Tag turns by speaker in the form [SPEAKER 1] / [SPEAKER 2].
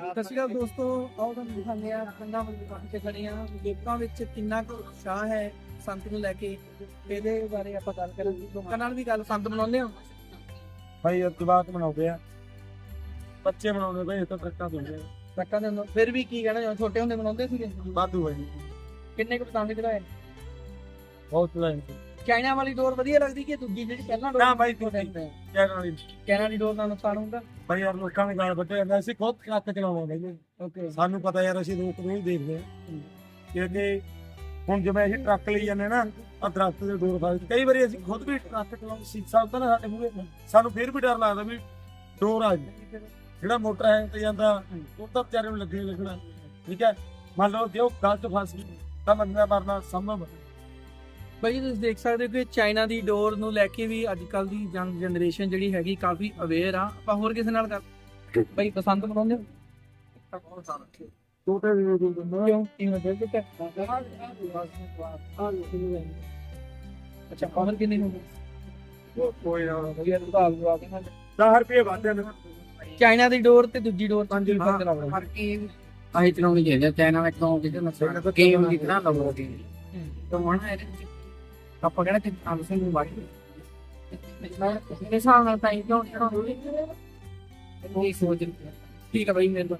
[SPEAKER 1] ਸਤਿ ਸ਼੍ਰੀ ਅਕਾਲ ਦੋਸਤੋ ਆਓ ਤੁਹਾਨੂੰ ਦਿਖਾਉਂਦੇ ਆ ਕੰਨਾਂ ਵਾਲੀ ਦੁਕਾਨ ਤੇ ਖੜੇ ਆ ਲੋਕਾਂ ਵਿੱਚ ਕਿੰਨਾ ਕੁ ਉਤਸ਼ਾਹ ਹੈ ਸੰਤ ਨੂੰ ਲੈ ਕੇ ਇਹਦੇ ਬਾਰੇ ਆਪਾਂ ਗੱਲ ਕਰਾਂਗੇ। ਲੋਕਾਂ ਨਾਲ ਵੀ ਗੱਲ ਸੰਤ ਮਨਾਉਂਦੇ ਹੋ?
[SPEAKER 2] ਭਾਈ ਜਵਾਕ ਮਨਾਉਂਦੇ ਆ। ਬੱਚੇ ਮਨਾਉਂਦੇ ਭਾਈ ਤਾਂ ਟਰੱਕਾਂ ਦੋਗੇ
[SPEAKER 1] ਟੱਕਾਂ ਦੇ ਅੰਦਰ ਫਿਰ ਵੀ ਕੀ ਕਹਿਣਾ ਜਦੋਂ ਛੋਟੇ ਹੁੰਦੇ ਮਨਾਉਂਦੇ ਸੀਗੇ?
[SPEAKER 2] ਵਾਧੂ ਭਾਈ
[SPEAKER 1] ਕਿੰਨੇ ਕੁ ਪਤੰਗ ਚੜਾਏ
[SPEAKER 2] ਬਹੁਤ ਲਾਈਨ
[SPEAKER 1] ਚਾਈਨਾ ਵਾਲੀ ਡੋਰ ਵਧੀਆ ਲੱਗਦੀ ਕਿ ਦੂਜੀ ਜਿਹੜੀ ਪਹਿਲਾਂ ਡੋਰ
[SPEAKER 2] ਨਾ ਬਾਈ ਦੂਜੀ।
[SPEAKER 1] ਹੁੰਦੇ?
[SPEAKER 2] ਕਿਆ ਕਰਾਂਗੇ
[SPEAKER 1] ਚਾਈਨਾ ਦੀ ਡੋਰ ਨਾਲ ਨੁਕਸਾਨ ਹੁੰਦਾ?
[SPEAKER 2] ਭਾਈ ਯਾਰ ਲੋਕਾਂ ਨੇ ਗਾਲ ਵੱਡੇ ਜਾਂਦੇ ਅਸੀਂ ਖੁਦ ਟਰੱਕ ਚਲਾਉਂਦੇ ਭਾਈ
[SPEAKER 1] ਓਕੇ
[SPEAKER 2] ਸਾਨੂੰ ਪਤਾ ਯਾਰ ਅਸੀਂ ਲੋਕ ਨੂੰ ਹੀ। ਦੇਖਦੇ ਆ ਕਿਉਂਕਿ ਹੁਣ ਜਿਵੇਂ ਅਸੀਂ ਟਰੱਕ ਲਈ ਜਾਂਦੇ ਨਾ ਆ ਦਰਖਤ ਦੇ ਡੋਰ ਫਸ ਕਈ ਵਾਰੀ ਅਸੀਂ ਖੁਦ ਵੀ ਟਰੱਕ ਚਲਾਉਂਦੇ ਸੀ ਸਭ ਤਾਂ ਨਾ ਸਾਡੇ ਮੂਹਰੇ ਸਾਨੂੰ ਫਿਰ ਵੀ ਡਰ ਲੱਗਦਾ ਵੀ ਡੋਰ ਆ ਜਿਹੜਾ ਮੋਟਰ ਹੈ ਤੇ ਜਾਂਦਾ ਉਹ ਤਾਂ ਵਿਚਾਰੇ ਨੂੰ ਲੱਗੇ ਲੱਗਣਾ। ਠੀਕ ਹੈ? ਮੰਨ ਲਓ ਜੇ ਉਹ ਗਲ ਚ ਫਸ ਗਈ ਤਾਂ ਬੰਦਾ ਮਰਨਾ ਸੰਭਵ ਹੈ।
[SPEAKER 1] ਭਾਈ ਜੀ ਤੁਸੀਂ ਦੇਖ ਸਕਦੇ ਹੋ ਕਿ ਚਾਈਨਾ ਦੀ ਡੋਰ ਨੂੰ ਲੈ ਕੇ ਵੀ ਅੱਜ ਕੱਲ ਦੀ ਯੰਗ ਜਨਰੇਸ਼ਨ ਜਿਹੜੀ ਹੈਗੀ ਕਾਫੀ ਅਵੇਅਰ ਆ। ਆਪਾਂ ਹੋਰ ਕਿਸੇ ਨਾਲ ਗੱਲ ਭਾਈ ਪਸੰਦ ਬਣਾਉਂਦੇ ਹੋ?
[SPEAKER 2] ਛੋਟੇ ਵੀ
[SPEAKER 1] ਕਿਉਂ ਕਿਵੇਂ ਦੇ ਦਿੱਤੇ ਅੱਛਾ ਕਮਰ ਕਿੰਨੇ ਹੋ ਗਏ?
[SPEAKER 2] ਕੋਈ ਨਾ।
[SPEAKER 1] ਵਧੀਆ ਸੁਧਾਰ ਲਵਾ ਕੇ ਨਾਲ।
[SPEAKER 2] 10 ਰੁਪਏ ਵਾਧੇ ਨੇ।
[SPEAKER 1] ਚਾਈਨਾ ਦੀ ਡੋਰ ਤੇ ਦੂਜੀ ਡੋਰ ਪੰਜ। ਰੁਪਏ
[SPEAKER 3] ਕਰਕੇ ਆਹੀ ਚਲਾਉਣੀ ਚਾਹੀਦੀ ਹੈ ਚਾਈਨਾ ਵਿੱਚ ਤੋਂ ਜਿਹਦੇ ਨਾਲ ਗੇਮ ਦੀ ਤਰ੍ਹਾਂ ਲੱਗਦੀ ਹੈ। ਤਾਂ ਹੁਣ ਇਹਦੇ ਆਪਾਂ ਕਿਹੜਾ ਕਿ ਆਲਸੀ ਨੂੰ ਬਾਕੀ ਮੇਰੇ ਹਿਸਾਬ ਨਾਲ ਤਾਂ ਇਹ ਕਿਉਂ ਚੜਾਉਂਦੇ ਇਹ ਸੋਚ।
[SPEAKER 1] ਠੀਕ ਹੈ ਭਾਈ ਮੇਰੇ